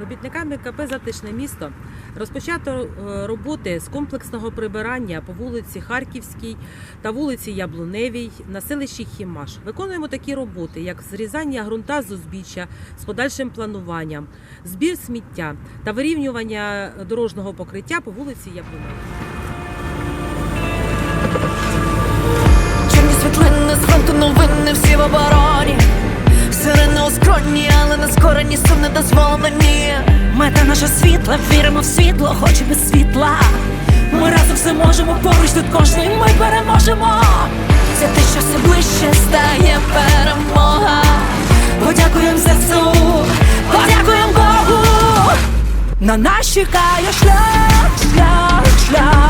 Робітниками КП Затишне місто розпочато е, роботи з комплексного прибирання по вулиці Харківській та вулиці Яблуневій на селищі Хімаш. Виконуємо такі роботи, як зрізання ґрунта з узбіччя з подальшим плануванням, збір сміття та вирівнювання дорожнього покриття по вулиці Яблуневій. Чорні світлини з фронту новини всі в обороні дозволені Мета наша світла, віримо в світло, хоч без світла. Ми разом все можемо, поруч тут кожний ми переможемо. Це те, що все ближче стає перемога. Подякуємо ЗСУ, подякуємо Богу. На нас чекає шлях, шлях, шлях